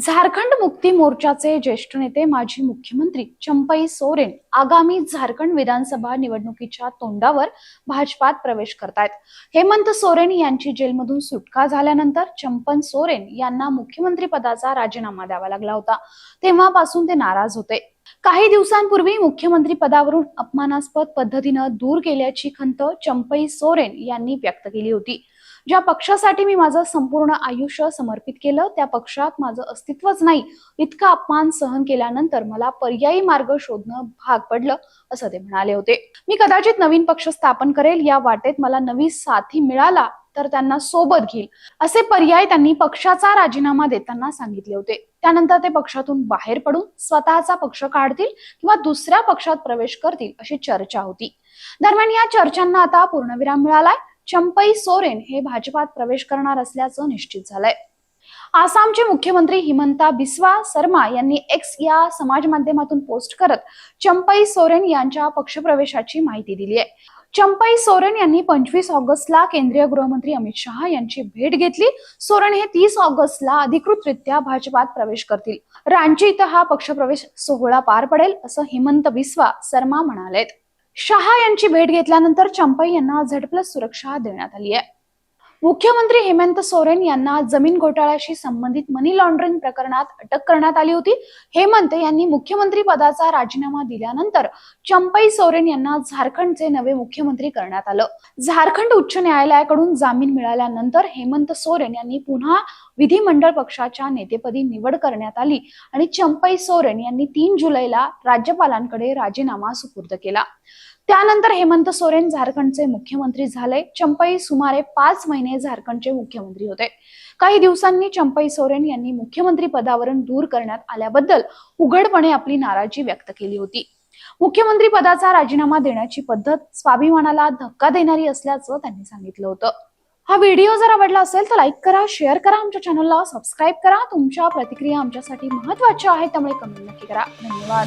झारखंड मुक्ती मोर्चाचे ज्येष्ठ नेते माजी मुख्यमंत्री चंपई सोरेन आगामी झारखंड विधानसभा निवडणुकीच्या तोंडावर भाजपात प्रवेश करतायत. हेमंत सोरेन यांची जेलमधून सुटका झाल्यानंतर चंपन सोरेन यांना मुख्यमंत्री पदाचा राजीनामा द्यावा लागला होता. तेव्हापासून ते नाराज होते. काही दिवसांपूर्वी मुख्यमंत्री पदावरून अपमानास्पद पद्धतीनं दूर केल्याची खंत चंपई सोरेन यांनी व्यक्त केली होती. ज्या पक्षासाठी मी माझं संपूर्ण आयुष्य समर्पित केलं त्या पक्षात माझं अस्तित्वच नाही. इतका अपमान सहन केल्यानंतर मला पर्यायी मार्ग शोधणं भाग पडलं असं ते म्हणाले होते. मी कदाचित नवीन पक्ष स्थापन करेल या वाटेत मला नवी साथी मिळाला तर त्यांना सोबत घेईल. असे पर्याय त्यांनी पक्षाचा राजीनामा देताना सांगितले होते. त्यानंतर ते पक्षातून बाहेर पडून स्वतःचा पक्ष काढतील किंवा दुसऱ्या पक्षात प्रवेश करतील अशी चर्चा होती. दरम्यान या चर्चांना आता पूर्णविराम मिळालाय. चंपई सोरेन हे भाजपात प्रवेश करणार असल्याचं निश्चित झालंय. आसामचे मुख्यमंत्री हिमंता बिस्वा शर्मा यांनी एक्स या समाज माध्यमातून पोस्ट करत चंपई सोरेन यांच्या पक्षप्रवेशाची माहिती दिली आहे चंपाई सोरेन यांनी पंचवीस ऑगस्टला केंद्रीय गृहमंत्री अमित शहा यांची भेट घेतली. सोरेन हे तीस ऑगस्टला अधिकृतरित्या भाजपात प्रवेश करतील. रांची इथं हा पक्षप्रवेश सोहळा पार पडेल असं हिमंत बिस्वा शर्मा म्हणालेत. शहा यांची भेट घेतल्यानंतर चंपई यांना झेड सुरक्षा देण्यात आली आहे. मुख्यमंत्री हेमंत सोरेन यांना जमीन घोटाळ्याशी संबंधित मनी लॉन्ड्रिंग प्रकरणात अटक करण्यात आली होती. हेमंत यांनी मुख्यमंत्री पदाचा राजीनामा दिल्यानंतर चंपई सोरेन यांना झारखंडचे नवे मुख्यमंत्री करण्यात आलं. झारखंड उच्च न्यायालयाकडून जामीन मिळाल्यानंतर हेमंत सोरेन यांनी पुन्हा विधिमंडळ पक्षाच्या नेतेपदी निवड करण्यात आली आणि चंपई सोरेन यांनी तीन जुलैला राज्यपालांकडे राजीनामा सुपूर्द केला. त्यानंतर हेमंत सोरेन झारखंडचे मुख्यमंत्री झाले. चंपई सुमारे पाच महिने झारखंडचे मुख्यमंत्री होते. काही दिवसांनी चंपई सोरेन यांनी मुख्यमंत्री पदावरून दूर करण्यात आल्याबद्दल उघडपणे आपली नाराजी व्यक्त केली होती. मुख्यमंत्री पदाचा राजीनामा देण्याची पद्धत स्वाभिमानाला धक्का देणारी असल्याचं त्यांनी सांगितलं होतं. हा व्हिडिओ जर आवडला असेल तर लाईक करा शेअर करा आमच्या चॅनलला सबस्क्राईब करा. तुमच्या प्रतिक्रिया आमच्यासाठी महत्त्वाच्या आहेत त्यामुळे कमेंट नक्की करा. धन्यवाद.